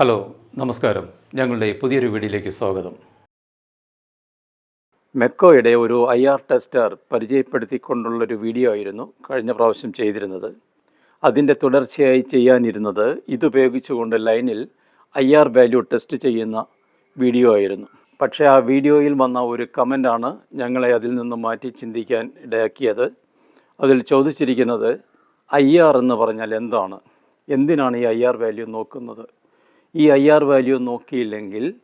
Hello നമസ്കാരം. ഞങ്ങളുടെ പുതിയൊരു വീഡിയോയിലേക്ക് സ്വാഗതം. മെക്കോയുടെ ഒരു ഐ ആർ ടെസ്റ്റർ പരിചയപ്പെടുത്തിക്കൊണ്ടുള്ളൊരു വീഡിയോ ആയിരുന്നു കഴിഞ്ഞ പ്രാവശ്യം ചെയ്തിരുന്നത്. അതിന്റെ തുടർച്ചയായി ചെയ്യാനിരുന്നത് ഇതുപയോഗിച്ചുകൊണ്ട് ലൈനിൽ ഐ ആർ വാല്യൂ ടെസ്റ്റ് ചെയ്യുന്ന വീഡിയോ ആയിരുന്നു. പക്ഷേ ആ വീഡിയോയിൽ വന്ന ഒരു കമന്റാണ് ഞങ്ങളെ അതിൽ നിന്ന് മാറ്റി ചിന്തിക്കാൻ ഇടയാക്കിയത്. അതിൽ ചോദിച്ചിരിക്കുന്നത് ഐ ആർ എന്ന് പറഞ്ഞാൽ എന്താണ്? എന്തിനാണ് ഈ ഐ ആർ വാല്യൂ നോക്കുന്നത്? ഈ ഐ ആർ വാല്യൂ നോക്കിയില്ലെങ്കിൽ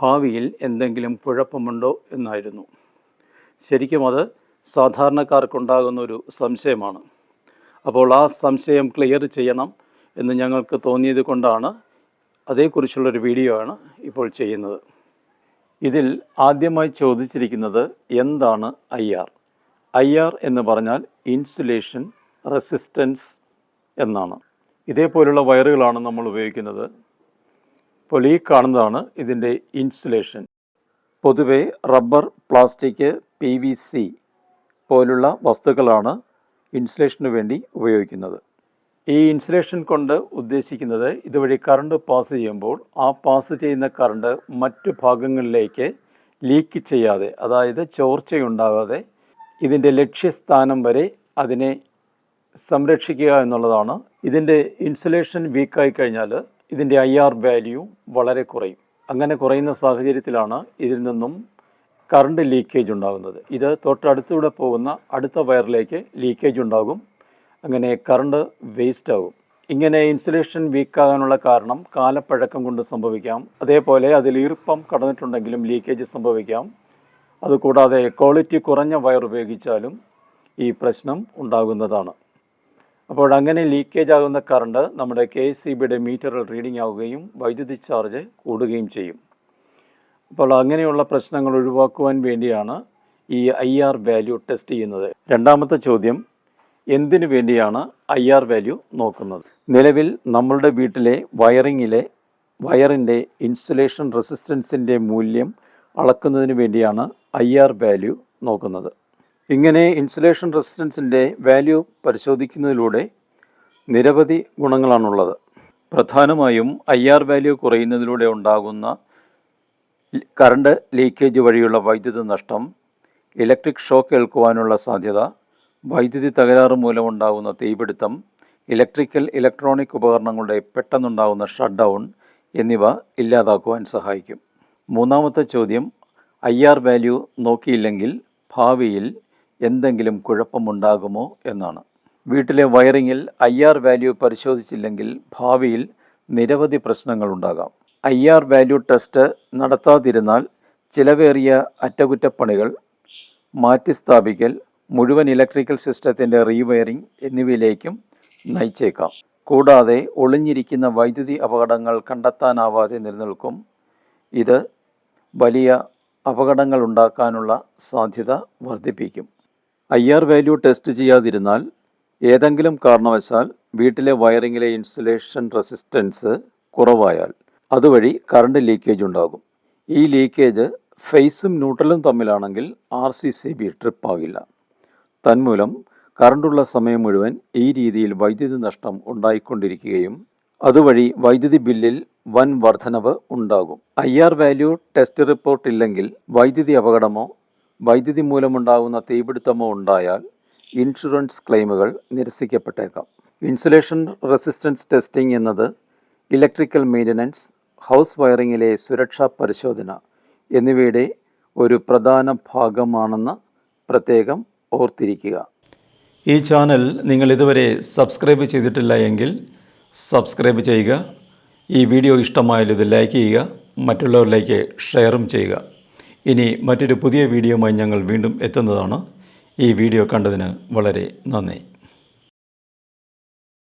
ഭാവിയിൽ എന്തെങ്കിലും കുഴപ്പമുണ്ടോ എന്നായിരുന്നു. ശരിക്കും അത് സാധാരണക്കാർക്കുണ്ടാകുന്ന ഒരു സംശയമാണ്. അപ്പോൾ ആ സംശയം ക്ലിയർ ചെയ്യണം എന്ന് ഞങ്ങൾക്ക് തോന്നിയത് കൊണ്ടാണ് അതേക്കുറിച്ചുള്ളൊരു വീഡിയോ ആണ് ഇപ്പോൾ ചെയ്യുന്നത്. ഇതിൽ ആദ്യമായി ചോദിച്ചിരിക്കുന്നത് എന്താണ് ഐ ആർ? ഐ ആർ എന്ന് പറഞ്ഞാൽ ഇൻസുലേഷൻ റെസിസ്റ്റൻസ് എന്നാണ്. ഇതേപോലുള്ള വയറുകളാണ് നമ്മൾ ഉപയോഗിക്കുന്നത്. അപ്പോൾ ഈ കാണുന്നതാണ് ഇതിന്റെ ഇൻസുലേഷൻ. പൊതുവെ rubber plastic P V C പോലുള്ള വസ്തുക്കളാണ് ഇൻസുലേഷന് വേണ്ടി ഉപയോഗിക്കുന്നത്. ഈ ഇൻസുലേഷൻ കൊണ്ട് ഉദ്ദേശിക്കുന്നത് ഇതുവഴി കറണ്ട് പാസ് ചെയ്യുമ്പോൾ ആ പാസ് ചെയ്യുന്ന കറണ്ട് മറ്റു ഭാഗങ്ങളിലേക്ക് ലീക്ക് ചെയ്യാതെ അതായത് ചോർച്ചയുണ്ടാകാതെ ഇതിന്റെ ലക്ഷ്യസ്ഥാനം വരെ അതിനെ സംരക്ഷിക്കുക എന്നുള്ളതാണ്. ഇതിന്റെ ഇൻസുലേഷൻ വീക്കായി കഴിഞ്ഞാൽ ഇതിന്റെ ഐ ആർ വാല്യൂ വളരെ കുറയും. അങ്ങനെ കുറയുന്ന സാഹചര്യത്തിലാണ് ഇതിൽ നിന്നും കറണ്ട് ലീക്കേജ് ഉണ്ടാകുന്നത്. ഇത് തൊട്ടടുത്തൂടെ പോകുന്ന അടുത്ത വയറിലേക്ക് ലീക്കേജ് ഉണ്ടാകും. അങ്ങനെ കറണ്ട് വേസ്റ്റ് ആകും. ഇങ്ങനെ ഇൻസുലേഷൻ വീക്കാകാനുള്ള കാരണം കാലപ്പഴക്കം കൊണ്ട് സംഭവിക്കാം. അതേപോലെ അതിൽ ഈർപ്പം കടന്നിട്ടുണ്ടെങ്കിലും ലീക്കേജ് സംഭവിക്കാം. അതുകൂടാതെ ക്വാളിറ്റി കുറഞ്ഞ വയർ ഉപയോഗിച്ചാലും ഈ പ്രശ്നം ഉണ്ടാകുന്നതാണ്. അപ്പോൾ അങ്ങനെ ലീക്കേജ് ആകുന്ന കറണ്ട് നമ്മുടെ കെ എസ് സി ബിയുടെ മീറ്ററിൽ റീഡിംഗ് ആവുകയും വൈദ്യുതി ചാർജ് കൂടുകയും ചെയ്യും. അപ്പോൾ അങ്ങനെയുള്ള പ്രശ്നങ്ങൾ ഒഴിവാക്കുവാൻ വേണ്ടിയാണ് ഈ ഐ ആർ വാല്യൂ ടെസ്റ്റ് ചെയ്യുന്നത്. രണ്ടാമത്തെ ചോദ്യം എന്തിനു വേണ്ടിയാണ് ഐ ആർ വാല്യൂ നോക്കുന്നത്? നിലവിൽ നമ്മളുടെ വീട്ടിലെ വയറിങ്ങിലെ വയറിന്റെ ഇൻസുലേഷൻ റെസിസ്റ്റൻസിന്റെ മൂല്യം അളക്കുന്നതിന് വേണ്ടിയാണ് ഐ ആർ വാല്യൂ നോക്കുന്നത്. ഇങ്ങനെ ഇൻസുലേഷൻ റെസിസ്റ്റൻസിന്റെ വാല്യൂ പരിശോധിക്കുന്നതിലൂടെ നിരവധി ഗുണങ്ങളാണുള്ളത്. പ്രധാനമായും ഐ ആർ വാല്യൂ കുറയുന്നതിലൂടെ ഉണ്ടാകുന്ന കറണ്ട് ലീക്കേജ് വഴിയുള്ള വൈദ്യുതി നഷ്ടം ഇലക്ട്രിക് ഷോക്ക് ഏൽക്കുവാനുള്ള സാധ്യത വൈദ്യുതി തകരാറ് മൂലമുണ്ടാകുന്ന തീപിടുത്തം ഇലക്ട്രിക്കൽ ഇലക്ട്രോണിക് ഉപകരണങ്ങളുടെ പെട്ടെന്നുണ്ടാകുന്ന ഷട്ട് ഡൗൺ എന്നിവ ഇല്ലാതാക്കുവാൻ സഹായിക്കും. മൂന്നാമത്തെ ചോദ്യം ഐ ആർ വാല്യൂ നോക്കിയില്ലെങ്കിൽ ഭാവിയിൽ എന്തെങ്കിലും കുഴപ്പമുണ്ടാകുമോ എന്നാണ്. വീട്ടിലെ വയറിങ്ങിൽ ഐ ആർ വാല്യൂ പരിശോധിച്ചില്ലെങ്കിൽ ഭാവിയിൽ നിരവധി പ്രശ്നങ്ങളുണ്ടാകാം. ഐ ആർ വാല്യൂ ടെസ്റ്റ് നടത്താതിരുന്നാൽ ചിലവേറിയ അറ്റകുറ്റപ്പണികൾ മാറ്റിസ്ഥാപിക്കൽ മുഴുവൻ ഇലക്ട്രിക്കൽ സിസ്റ്റത്തിന്റെ റീവയറിംഗ് എന്നിവയിലേക്കും നയിച്ചേക്കാം. കൂടാതെ ഒളിഞ്ഞിരിക്കുന്ന വൈദ്യുതി അപകടങ്ങൾ കണ്ടെത്താനാവാതെ നിലനിൽക്കും. ഇത് വലിയ അപകടങ്ങൾ ഉണ്ടാക്കാനുള്ള സാധ്യത വർദ്ധിപ്പിക്കും. ഐ ആർ വാല്യൂ ടെസ്റ്റ് ചെയ്യാതിരുന്നാൽ ഏതെങ്കിലും കാരണവശാൽ വീട്ടിലെ വയറിങ്ങിലെ ഇൻസുലേഷൻ റെസിസ്റ്റൻസ് കുറവായാൽ അതുവഴി കറണ്ട് ലീക്കേജ് ഉണ്ടാകും. ഈ ലീക്കേജ് ഫേസും ന്യൂട്രലും തമ്മിലാണെങ്കിൽ R C C B trip ആകില്ല തന്മൂലം കറണ്ടുള്ള സമയം മുഴുവൻ ഈ രീതിയിൽ വൈദ്യുതി നഷ്ടം ഉണ്ടായിക്കൊണ്ടിരിക്കുകയും അതുവഴി വൈദ്യുതി ബില്ലിൽ വൻ വർധനവ് ഉണ്ടാകും. I R value test report ഇല്ലെങ്കിൽ വൈദ്യുതി അപകടമോ വൈദ്യുതി മൂലമുണ്ടാകുന്ന തീപിടുത്തമോ ഉണ്ടായാൽ ഇൻഷുറൻസ് ക്ലെയിമുകൾ നിരസിക്കപ്പെട്ടേക്കാം. ഇൻസുലേഷൻ റെസിസ്റ്റൻസ് ടെസ്റ്റിംഗ് എന്നത് ഇലക്ട്രിക്കൽ മെയിന്റനൻസ് ഹൗസ് വയറിങ്ങിലെ സുരക്ഷാ പരിശോധന എന്നിവയുടെ ഒരു പ്രധാന ഭാഗമാണെന്ന് പ്രത്യേകം ഓർത്തിരിക്കുക. ഈ ചാനൽ നിങ്ങൾ ഇതുവരെ സബ്സ്ക്രൈബ് ചെയ്തിട്ടില്ല എങ്കിൽ സബ്സ്ക്രൈബ് ചെയ്യുക. ഈ വീഡിയോ ഇഷ്ടമായാൽ ഇത് ലൈക്ക് ചെയ്യുക. മറ്റുള്ളവരിലേക്ക് ഷെയറും ചെയ്യുക. ഇനി മറ്റൊരു പുതിയ വീഡിയോയുമായി ഞങ്ങൾ വീണ്ടും എത്തുന്നതാണ്. ഈ വീഡിയോ കണ്ടതിന് വളരെ നന്ദി.